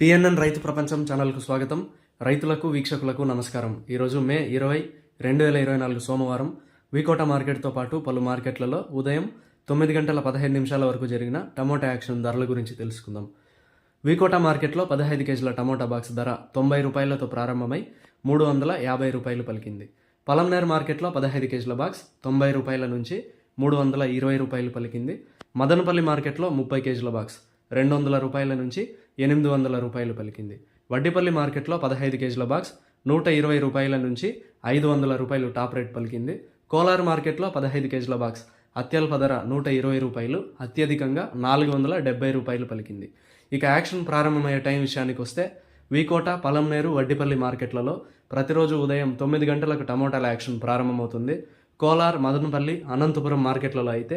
PNN రైతు ప్రపంచం ఛానల్కు స్వాగతం. రైతులకు వీక్షకులకు నమస్కారం. ఈరోజు మే ఇరవై రెండు వేల ఇరవై నాలుగు సోమవారం వికోట మార్కెట్తో పాటు పలు మార్కెట్లలో ఉదయం తొమ్మిది గంటల పదహైదు నిమిషాల వరకు జరిగిన టమోటా యాక్షన్ ధరల గురించి తెలుసుకుందాం. వికోట మార్కెట్లో పదహైదు కేజీల టమోటా బాక్స్ ధర తొంభై రూపాయలతో ప్రారంభమై మూడు వందల యాభై రూపాయలు పలికింది. పలంనేర్ మార్కెట్లో పదహైదు కేజీల బాక్స్ తొంభై రూపాయల నుంచి మూడు వందల ఇరవై రూపాయలు పలికింది. మదనపల్లి మార్కెట్లో ముప్పై కేజీల బాక్స్ రెండు వందల రూపాయల నుంచి ఎనిమిది వందల రూపాయలు పలికింది. వడ్డిపల్లి మార్కెట్లో పదహైదు కేజీల బాక్స్ నూట ఇరవై రూపాయల నుంచి ఐదు వందల రూపాయలు టాప్ రేట్ పలికింది. కోలార్ మార్కెట్లో పదహైదు కేజీల బాక్స్ అత్యల్ప ధర నూట ఇరవై రూపాయలు అత్యధికంగా నాలుగు వందల డెబ్బై రూపాయలు పలికింది. ఇక యాక్షన్ ప్రారంభమయ్యే టైం విషయానికి వస్తే వీకోట పలంనేరు వడ్డిపల్లి మార్కెట్లలో ప్రతిరోజు ఉదయం తొమ్మిది గంటలకు టమోటాల యాక్షన్ ప్రారంభమవుతుంది. కోలార్ మదనపల్లి అనంతపురం మార్కెట్లలో అయితే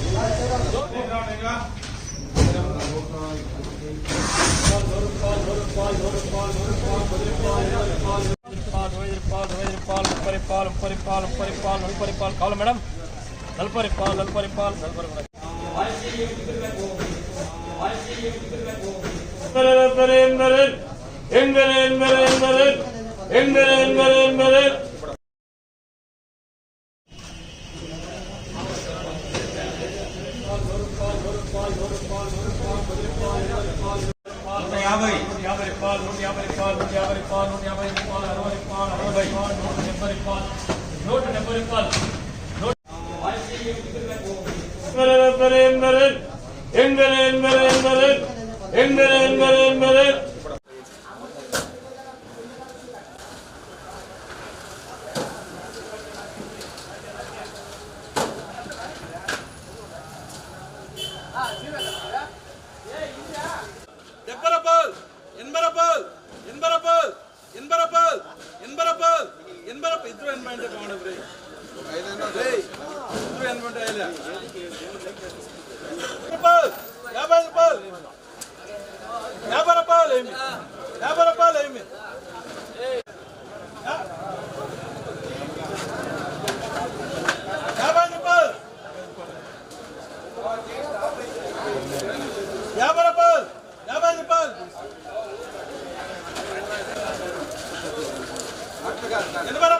பரிபால் பரிபால் பரிபால் நல்பரிபால் காலம் மேடம் நல்பரிபால் நல்பரிபால் நல்பரி மேடம் எங்கள் எங்கள் எங்கள் எங்கள் எங்கள் எங்கள் பால் நூற்றி ஐம்பது பால் நூற்றி ஐம்பது பால் நூற்றி ஐம்பது பால் அறுபது பால் அறுபது பால் நூற்றி எண்பது பால் நூற்றி எண்பது பால் என்பது என்பது என்பது என்பது என்பது என்பது என்பது ಎನ್ಬರಪ್ಪ ಇದ್ರು ಎನ್ಬಂಡೆ ಮಾಡಿದ್ರಿ ಇದ್ರು ಎನ್ಬಂಡೆ ಇಲ್ಲ 頑張れ!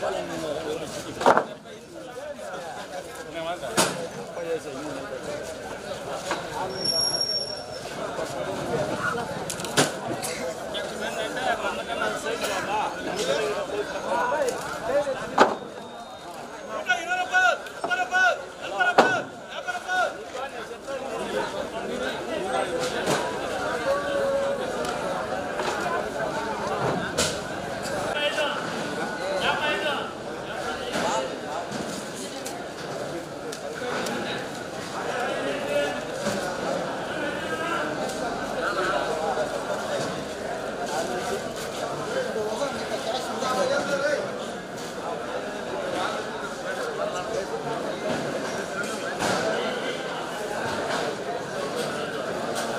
Hallelujah.